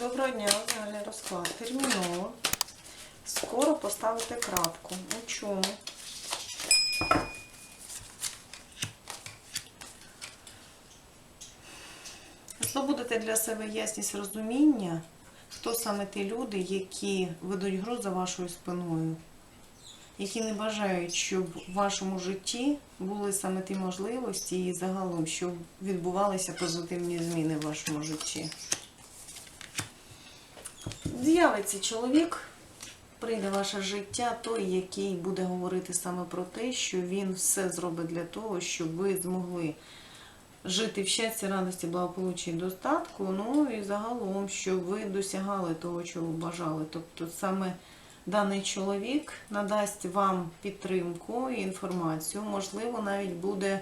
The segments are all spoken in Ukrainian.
Доброго дня, загальний розклад. Терміново. Скоро поставити крапку. У чому? Здобудете для себе ясність розуміння, хто саме ті люди, які ведуть гру за вашою спиною, які не бажають, щоб в вашому житті були саме ті можливості і загалом, щоб відбувалися позитивні зміни в вашому житті. З'явиться чоловік, прийде ваше життя, той, який буде говорити саме про те, що він все зробить для того, щоб ви змогли жити в щасті, радості, благополуччі і достатку, ну і загалом, щоб ви досягали того, чого бажали. Тобто саме даний чоловік надасть вам підтримку і інформацію, можливо, навіть буде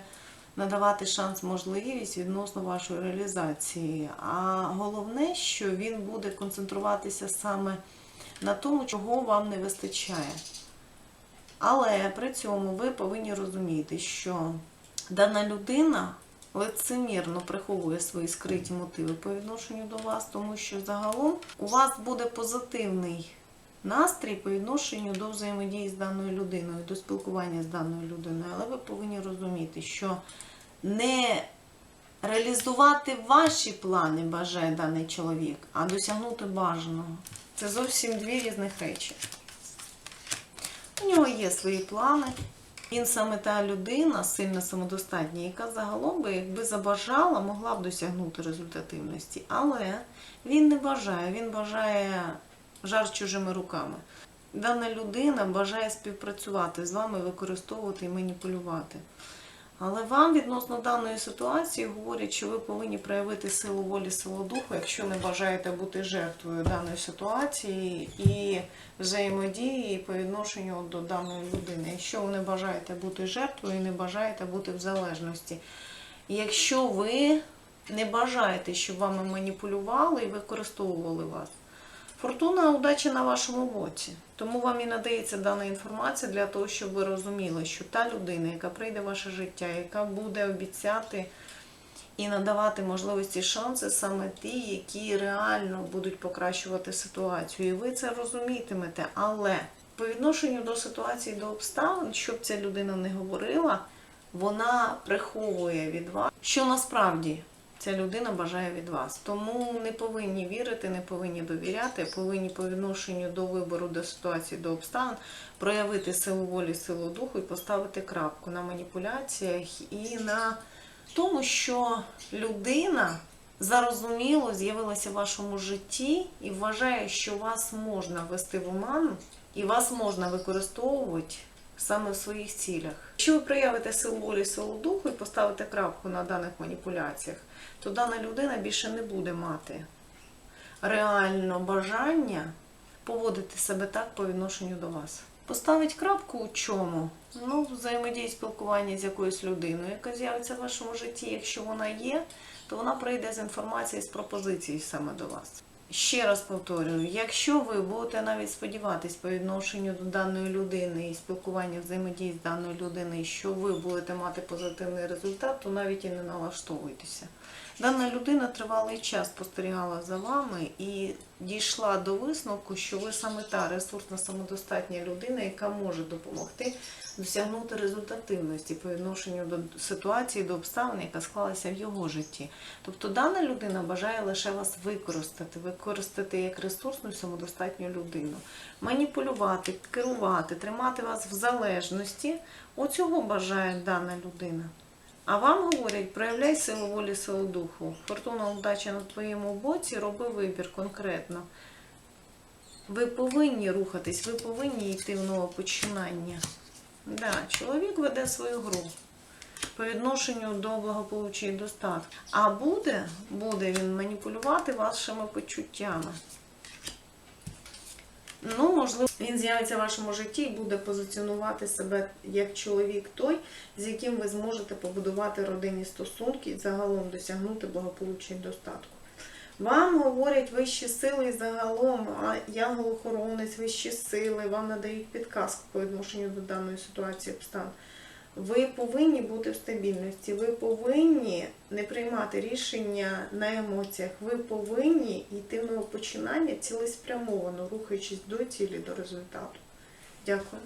надавати шанс, можливість відносно вашої реалізації. А головне, що він буде концентруватися саме на тому, чого вам не вистачає. Але при цьому ви повинні розуміти, що дана людина лицемірно приховує свої скриті мотиви по відношенню до вас, тому що загалом у вас буде позитивний настрій по відношенню до взаємодії з даною людиною, до спілкування з даною людиною. Але ви повинні розуміти, що не реалізувати ваші плани бажає даний чоловік, а досягнути бажаного. Це зовсім дві різних речі. У нього є свої плани. Він саме та людина, сильно самодостатня, яка загалом би, якби забажала, могла б досягнути результативності. Але він не бажає, він бажає жар чужими руками. Дана людина бажає співпрацювати з вами, використовувати і маніпулювати. Але вам відносно даної ситуації говорять, що ви повинні проявити силу волі, силу духу, якщо не бажаєте бути жертвою даної ситуації і взаємодії по відношенню до даної людини. Якщо ви не бажаєте бути жертвою і не бажаєте бути в залежності. Якщо ви не бажаєте, щоб вами маніпулювали і використовували вас. Фортуна удачі на вашому боці. Тому вам і надається дана інформація для того, щоб ви розуміли, що та людина, яка прийде в ваше життя, яка буде обіцяти і надавати можливості шанси, саме ті, які реально будуть покращувати ситуацію. І ви це розумітимете. Але по відношенню до ситуації, до обставин, щоб ця людина не говорила, вона приховує від вас, що насправді ця людина бажає від вас. Тому не повинні вірити, не повинні довіряти, повинні по відношенню до вибору, до ситуації, до обставин проявити силу волі, силу духу і поставити крапку на маніпуляціях і на тому, що людина зарозуміло з'явилася в вашому житті і вважає, що вас можна ввести в оману і вас можна використовувати саме в своїх цілях. Якщо ви проявите силу волі, силу духу і поставите крапку на даних маніпуляціях, то дана людина більше не буде мати реально бажання поводити себе так по відношенню до вас. Поставить крапку у чому? Ну, взаємодії спілкування з якоюсь людиною, яка з'явиться в вашому житті. Якщо вона є, то вона прийде з інформацією, з пропозицією саме до вас. Ще раз повторюю, якщо ви будете навіть сподіватись по відношенню до даної людини і спілкування взаємодії з даною людиною, що ви будете мати позитивний результат, то навіть і не налаштовуйтеся. Дана людина тривалий час спостерігала за вами і дійшла до висновку, що ви саме та ресурсна самодостатня людина, яка може допомогти досягнути результативності по відношенню до ситуації, до обставин, яка склалася в його житті. Тобто дана людина бажає лише вас використати, використати як ресурсну самодостатню людину, маніпулювати, керувати, тримати вас в залежності. Оцього бажає дана людина. А вам говорять, проявляй силу волі, силу духу. Фортуна удача на твоєму боці, роби вибір конкретно. Ви повинні рухатись, ви повинні йти в нове починання. Да, чоловік веде свою гру по відношенню до благополуччя і достатку. А буде, буде він маніпулювати вашими почуттями. Ну, можливо, він з'явиться в вашому житті і буде позиціонувати себе як чоловік той, з яким ви зможете побудувати родинні стосунки і загалом досягнути благополуччя і достатку. Вам говорять вищі сили і загалом, янгол-охоронець, вищі сили, вам надають підказку по відношенню до даної ситуації обставин. Ви повинні бути в стабільності, ви повинні не приймати рішення на емоціях, ви повинні йти в новопочинання цілеспрямовано, рухаючись до цілі, до результату. Дякую.